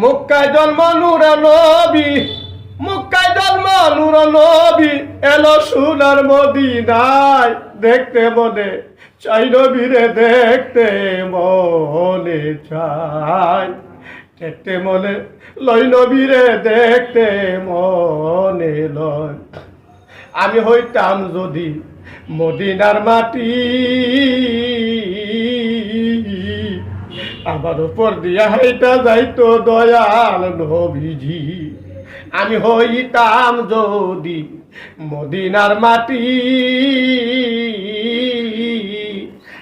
মুক্কায় জন্ম নূর নবী, মুক্কায় জন্ম নূর নবী, এলো সোনার মদিনায় দেখতে মনে, চাই নবীরে দেখতে মনে চাই। দেখতে মনে লই নবীরে দেখতে মনে লয়। আমি হইতাম যদি মদিনার মাটি আমার উপর দিয়া হাইটা যাইতো দয়াল নবীজি। আমি হইতাম যদি মদিনার মাটি।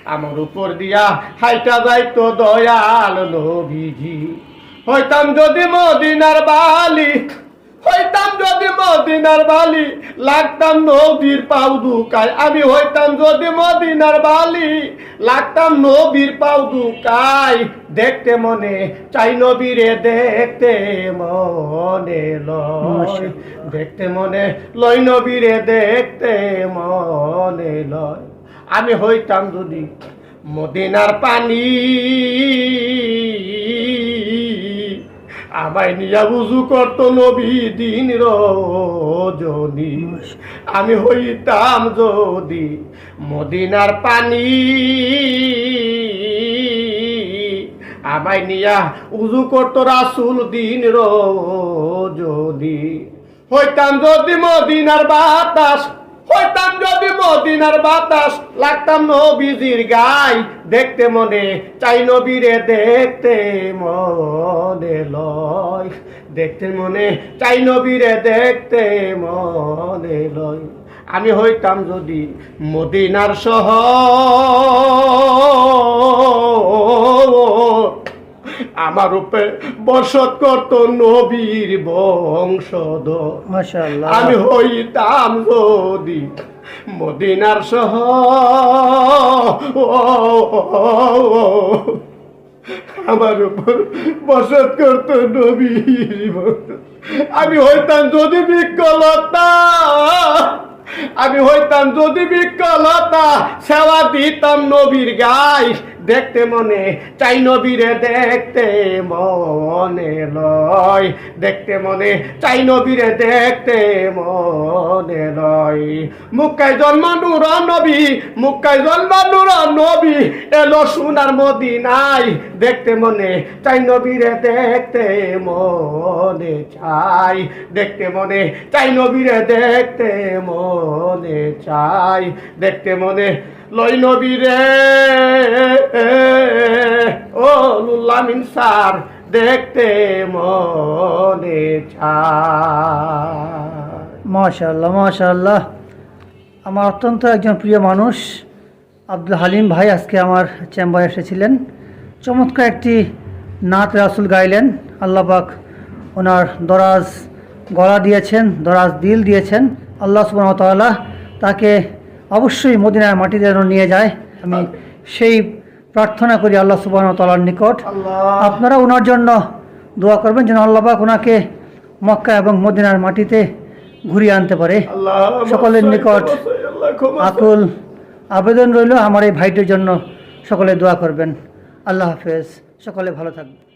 আমার উপর দিয়া হাইটা যাইতো দয়াল নবীজি। হইতাম যদি মদিনার বালি হইতাম যদি মদিনার বালি লাগতাম নবীর পাউ দুকায়। আমি হইতাম যদি মদিনার বালি লাগতাম নবীর পাউ দুকায়। দেখতে মনে চাই নবীরে দেখতে মনে লয়। দেখতে মনে লয় নবীরে দেখতে মনে লয়। আমি হইতাম যদি মদিনার পানি আমায় নিয়া উজু করতো নবী দিন রজনী। আমি হইতাম যদি মদিনার পানি। আমায় নিয়া উজু করতো রাসুল দিন রজনী। হইতাম যদি মদিনার বাতাস হইতাম যদি মদিনার বাতাস, লাগতাম নবীজির গাই। দেখতে মনে, চাই নবীরে দেখতে মনে লয়। দেখতে মনে, চাই নবীরে দেখতে মনে লয়। আমি হইতাম যদি মদিনার সহ আমার উপরে বসত করত নবীর বংশধর। আমি হইতাম যদি মদিনার সহ আমার উপর বসত করতো নবীর আমি হইতাম যদি বিকলতা। আমি হইতাম যদি বিকলতা। সেবা দিতাম নবীর গাই দেখতে মনে চাই নবীরে দেখতে মনে লয়। দেখতে মনে চাই নবীরে দেখতে মনে লয় মুক্কায় জন্ম নূর নবী, মুক্কায় জন্ম নূর নবী। এলো সোনার মদিনাই দেখতে মনে চাই নবীরে, দেখতে মনে চাই। দেখতে মনে চাই নবীরে, দেখতে মনে চাই। দেখতে মনে লই নবীরে। ও লুল্লামিন স্যার দেখতে মনে চাই। মাশাআল্লাহ মাশাআল্লাহ। আমার অত্যন্ত একজন প্রিয় মানুষ আব্দুল হালিম ভাই আজকে আমার চেম্বারে এসেছিলেন। চমৎকার একটি নাত রাসুল গাইলেন। আল্লাপাক ওনার দরাজ গলা দিয়েছেন দরাজ দিল দিয়েছেন। আল্লাহ সুবাহ তাআলা তাকে অবশ্যই মদিনার মাটিতে যেন নিয়ে যায়। আমি সেই প্রার্থনা করি আল্লাহ সুবাহ তাআলার নিকট। আপনারা ওনার জন্য দোয়া করবেন যেন আল্লাপাক ওনাকে মক্কা এবং মদিনার মাটিতে ঘুরিয়ে আনতে পারে। সকলের নিকট আকুল আবেদন রইল। আমার এই ভাইটির জন্য সকলে দোয়া করবেন। আল্লাহ হাফেজ। সকলে ভালো থাকবেন।